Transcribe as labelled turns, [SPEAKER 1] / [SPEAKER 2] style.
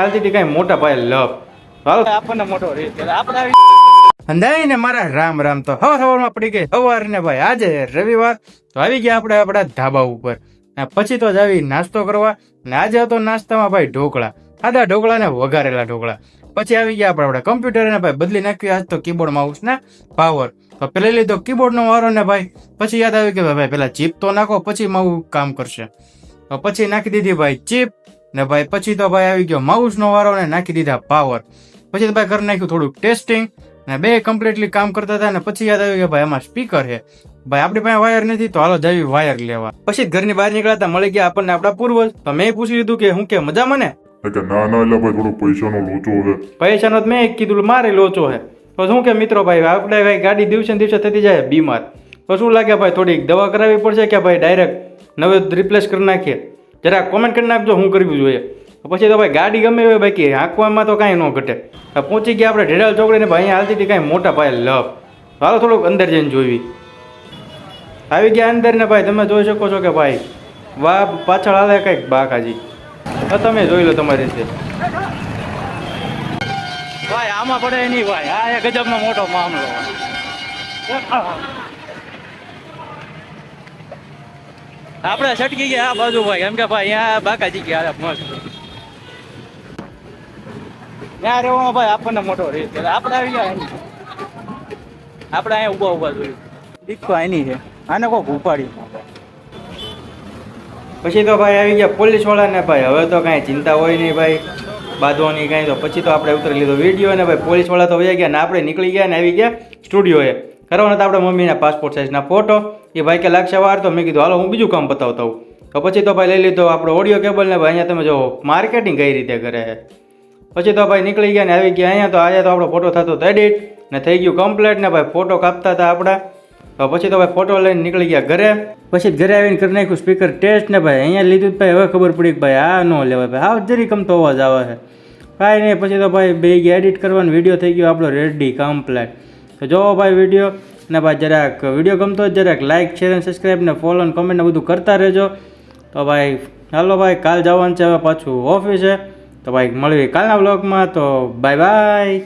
[SPEAKER 1] ચાલતી કઈ મોટા ભાઈ લપ હાલો. આપણને મોટો રીત ને મારા રામ રામ તો પડી ગઈ. સવાર ને ભાઈ આજે રવિવાર. તો આવી ગયા આપણે આપણા ધાબા ઉપર. પછી તો જ આવી નાસ્તો કરવા. ને આજે હતો નાસ્તામાં ભાઈ ઢોકળા. સાદા ઢોકળા ને વઘારેલા ઢોકળા. પછી આવી ગયા આપણે આપણે કમ્પ્યુટર ને ભાઈ બદલી નાખ્યું આજ તો કીબોર્ડ માઉસ ને પાવર તો પેલા લીધો કીબોર્ડ નો વારો ને ભાઈ. પછી યાદ આવ્યું કે ભાઈ પેલા ચીપ તો નાખો પછી માવું કામ કરશે. તો પછી નાખી દીધી ભાઈ ચીપ ને ભાઈ પછી તો ભાઈ આવી ગયો માઉસ નો વારો ને નાખી દીધા પાવર પછી તો ભાઈ કરી નાખ્યું થોડુંક ટેસ્ટિંગ ને બે કમ્પ્લીટલી કામ કરતા હતા ને પછી યાદ આવ્યું કે ભાઈ આમાં સ્પીકર છે. ભાઈ આપણી પાસે વાયર નથી તો હાલો જવી વાયર લેવા. પછી ઘરની બહાર નીકળ્યા મળી ગયા આપણને આપણા પૂર્વજ. તો મેં પૂછી લીધું કે હું કે મજા મને?
[SPEAKER 2] કે ના ના એટલે ભાઈ થોડો પૈસાનો લોચો છે
[SPEAKER 1] પૈસાનો મેં કીધું મારે લોચો છે. તો શું કે મિત્રો ભાઈ આપણે ભાઈ ગાડી દિવસે દિવસે થતી જાય બીમાર. તો શું લાગે ભાઈ થોડીક દવા કરાવવી પડશે કે ભાઈ ડાયરેક્ટ નવે રિપ્લેસ કરી નાખીએ? જરા કોમેન્ટ કરી નાખજો શું કરવું જોઈએ. પછી તો ભાઈ ગાડી ગમે હોય, બાકી હાંકવામાં તો કાંઈ ન ઘટે. પહોંચી ગયા આપણે ઢેડાલ ચોકડીને, ભાઈ અહીંયા હાલતી હતી કાંઈ મોટા ભાઈ લપ. હાલો થોડુંક અંદર જઈને જોઈ. આવી ગયા અંદર ને ભાઈ, તમે જોઈ શકો છો કે ભાઈ, વાહ, પાછળ હાલે કંઈક બાકાજી. તો તમે જોઈ લો તમારી રીતે. ભાઈ, આમાં પડે નહીં ભાઈ. આ ગજબનો મોટો મામલો. આપણે છટકી ગયા આ બાજુ ભાઈ. એમ કે ભાઈ, અહીંયા બાકાજી ગયા મસ્ત ત્યાં રહેવામાં ભાઈ, આપણને મોટો રીત આપણે આવી ગયા એની આપણે અહીંયા ઊભા ઊભા જોયું. દીકતો એની છે. આને કોક ઉપાડી પછી તો ભાઈ આવી ગયા પોલીસ વાળાને ભાઈ. હવે તો કાંઈ ચિંતા હોય નહીં ભાઈ. બાંધવાની કાંઈ તો. પછી તો આપણે ઉતરી લીધો વીડિયો ને ભાઈ. પોલીસવાળા તો વહી ગયા ને આપણે નીકળી ગયા ને આવી ગયા સ્ટુડિયોએ. કરવાના તો આપણે મમ્મીના પાસપોર્ટ સાઇઝના ફોટો એ ભાઈ કે લાગશે વાર, તો મેં કીધું, હાલો, હું બીજું કામ બતાવતા હોઉં તો પછી તો ભાઈ લઈ લીધો આપણો ઓડિયો કેબલ ને ભાઈ અહીંયા તમે જો માર્કેટિંગ કઈ રીતે કરે છે. પછી તો ભાઈ નીકળી ગયા ને આવી ગયા, અહીંયા તો આજે તો આપણો ફોટો થતો હતો એડિટ ને થઈ ગયું કમ્પ્લીટ ને ભાઈ ફોટો કાપતા હતા આપણા. તો પછી તો ભાઈ ફોટો લઈને નીકળી ગયા ઘરે. પછી ઘરે આવીને કરી નાખ્યું સ્પીકર ટેસ્ટ ને ભાઈ અહીંયા લીધું ભાઈ, હવે ખબર પડી કે ભાઈ આ ન લેવાય, ભાઈ આ જરી કમતો અવાજ આવે છે. કાંઈ નહીં, પછી તો ભાઈ બે ગયા એડિટ કરવાનો વીડિયો થઈ ગયો આપણો રેડી કમ્પ્લીટ તો જોવો ભાઈ વીડિયો ને ભાઈ જરાક વીડિયો ગમતો હોય જરાક લાઇક શેર અને સબસ્ક્રાઈબ ને ફોલો અને કમેન્ટ બધું કરતા રહેજો. તો ભાઈ, હાલો ભાઈ, કાલ જવાનું છે, હવે પાછું ઓફિસે તો ભાઈ મળવી કાલના બ્લોગમાં તો બાય બાય